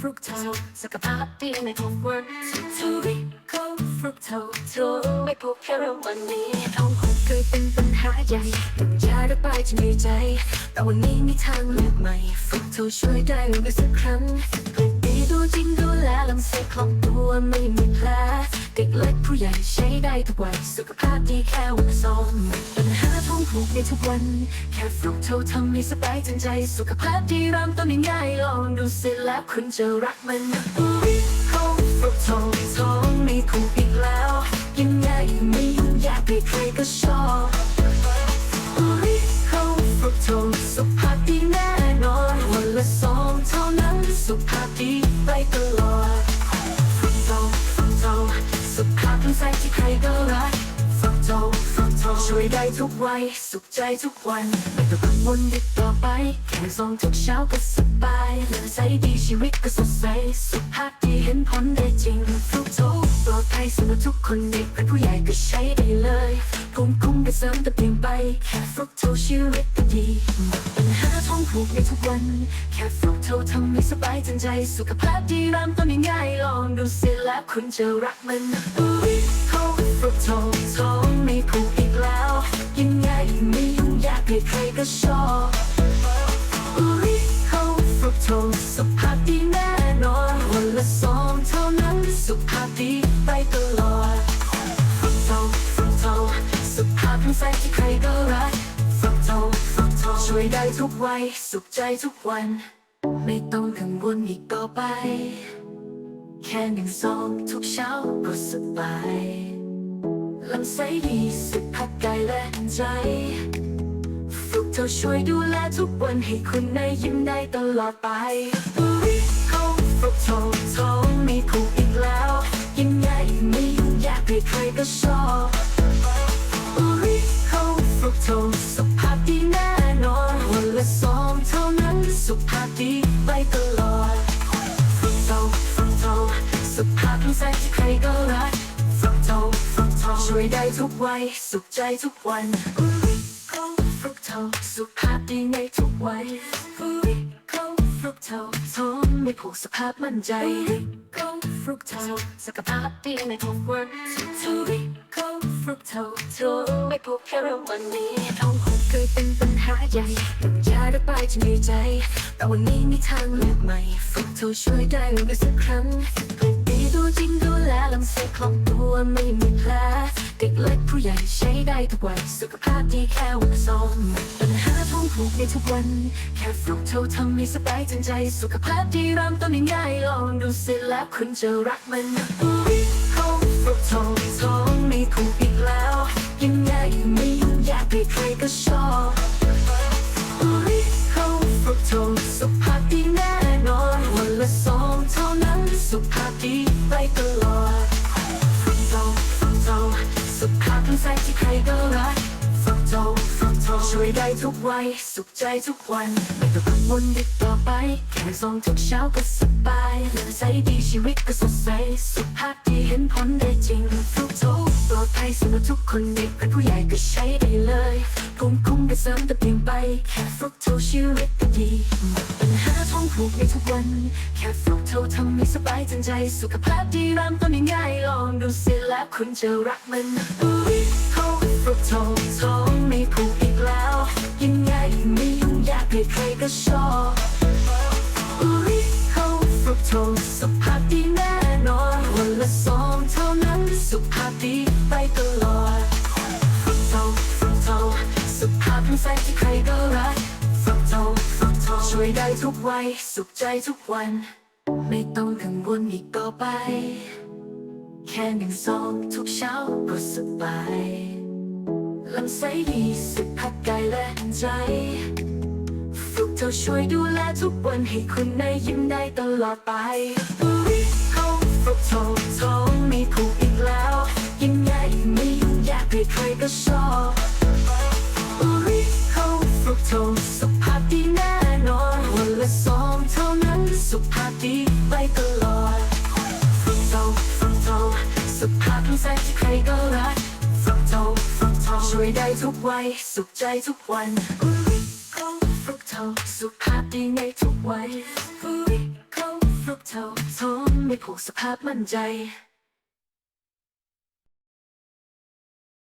ฟรุกโตสุขภาพดีในทุกวันทูริโกฟรุกโตโทรไม่พบแค่เรื่องวันนี้ท้องผูกเคยเป็นปัญหาใหญ่ยาระบายจะในใจ แต่วันนี้มีทางเลือกใหม่ฟรุกโตช่วยได้หรือสักครั้งดีดูจริงดูแลลำไส้คล่องตัวไม่มี ด็กเล็กผู้ใหญ่ใช้ได้ทุกวัยสุขภาพดีแค่วันละซองปัญหาท้องผูกในทุกวัน แค่ฟรุกโตทำให้สบายจังใจ สุขภาพดีเริ่มต้นง่ายลองดูสิแล้วคุณจะรักมันอุ้ยเขาฟรุกโตท้องไม่ผูกอีกแล้วยังไงไม่ยุ่งยากใครก็ชอบอุ้ยเขาฟรุกโตสุขภาพดีแน่นอนวันละสองเท่านั้นสุขภาพดีไปตลอด ทุกวัยสุขใจทุกวันไม่ต้องกังวลอีกต่อไปแค่ซองทุกเช้าก็สบายเลือใสดีชีวิตก็สดใสสุขภาพดีเห็นผลได้จริงฟรุกโตปลอดภัยสำหรับทุกคนเด็กเป็นผู้ใหญ่ก็ใช้ได้เลยภูมิคุ้มกันเสริมแต่เปลี่ยนไปแค่ฟรุกโตชีวิตก็ดีหมดปัญหาท้องผูกในทุกวัน แค่ฟรุกโตทำให้สบายจังใจ สุขภาพดีเริ่มต้นง่ายลองดูสิแล้วคุณจะรักมันอุ้ยเขาฟรุกโตท้องไม่ผูกอีกแล้ว ใครก็ชอบอุ้ยเขาฟรุกโตสุขภาพดีแน่นอนวันละสองเท่านั้นสุขภาพดีไปตลอดฟรุกโตฟรุกโตสุขภาพทั้งใจที่ใครก็รักฟรุกโตฟรุกโตช่วยได้ทุกวัยสุขใจทุกวัน ไม่ต้องกังวลอีกต่อไป แค่หนึ่งซองทุกเช้าก็สบายลำไส้ดีสุขภาพกายและใจ ฟรุกโตช่วยดูแลทุกวันให้คุณได้ยิ้มได้ตลอดไปอุ้ยเขาฟรุกโตท้องไม่ผูกอีกแล้วยังไงไม่ยุ่งยากใครๆก็ชอบอุ้ยเขาฟรุกโตสุขภาพดีแน่นอนวันละสองเท่านั้นสุขภาพดีไปตลอดฟรุกโตฟรุกโตสุขภาพทั้งใจที่ใครก็รักฟรุกโตฟรุกโตช่วยได้ทุกวัยสุขใจทุกวัน ฟรุกโตสุขภาพดีในทุกวัยอุ้ยเขาฟรุกโตท้องไม่ผูกสภาพมั่นใจเขาฟรุกโตสุขภาพดีในทุกวันอุ้ยเขาฟรุกโตโทรไม่ผูกแค่เรื่องวันนี้ท้องผูกเคยเป็นปัญหาใหญ่ยาระบายจะในใจ แต่วันนี้มีทางเลือกใหม่ฟรุกโตช่วยได้ด้วยสักครั้งดีดูจริงดูแลลำไส้คล่องตัวไม่มีแผล เด็กเล็กผู้ใหญ่ใช้ได้ทุกวัยสุขภาพดีแค่วันสองปัญหาท้องผูกในทุกวัน แค่ฟลุกเท่าทำให้สบายจังใจ สุขภาพดีเริ่มต้นง่ายๆลองดูสิแล้วคุณจะรักมันอุ้ยเขาฟลุกทองท้องไม่ผูกอีกแล้ว ยังไงไม่ยุ่งยากใครๆก็ชอบ สุขภาพทั้งใจที่ใครก็รักฟรุกโตฟรุกโตช่วยได้ทุกวัยสุขใจทุกวันไม่ต้องกังวลอีกต่อไปแค่ซองทุกเช้าก็สบายเลือใสดีชีวิตก็สดใสสุขภาพดีเห็นผลได้จริงฟรุกโตปลอดภัยสำหรับทุกคนเด็กเป็นผู้ใหญ่ก็ใช้ได้เลยภูมิคุ้มกันเสริมแต่เปลี่ยนไปแค่ฟรุกโตชีวิตก็ดีหมดปัญหา ท้องผูกในทุกวัน แค่ฟรุกโตทำให้สบายจังใจ สุขภาพดีเริ่มต้นง่ายๆลองดูสิแล้วคุณจะรักมันอุ้ยเขาฟรุกโตท้องไม่ผูกอีกแล้ว ยังไงไม่ยุ่งยากใครก็ชอบอุ้ยเขาฟรุกโตสุขภาพดีแน่นอนวันละสองเท่านั้นสุขภาพดีไปตลอดฟรุกโตฟรุกโตสุขภาพทั้งใจที่ใครก็รักฟรุกโตฟรุกโต ช่วยได้ทุกวัยสุขใจทุกวัน ไม่ต้องกังวลอีกต่อไป แค่หนึ่งซองทุกเช้าก็สบายลำไส้ดีสุขภาพกายและใจฟรุกโตช่วยดูแลทุกวันให้คุณได้ยิ้มได้ตลอดไปอุ้ยเขาฟรุกโตท้องไม่ผูกอีกแล้วยังไงไม่ยุ่งยากใครๆก็ชอบ สุขภาพทั้งใจที่ใครก็รักฟรุกโตฟรุกโตช่วยได้ทุกวัยสุขใจทุกวันอุ้ยเขาฟรุกโตสุขภาพดีในทุกวัยอุ้ยเขาฟรุกโตผูกสภาพมั่นใจ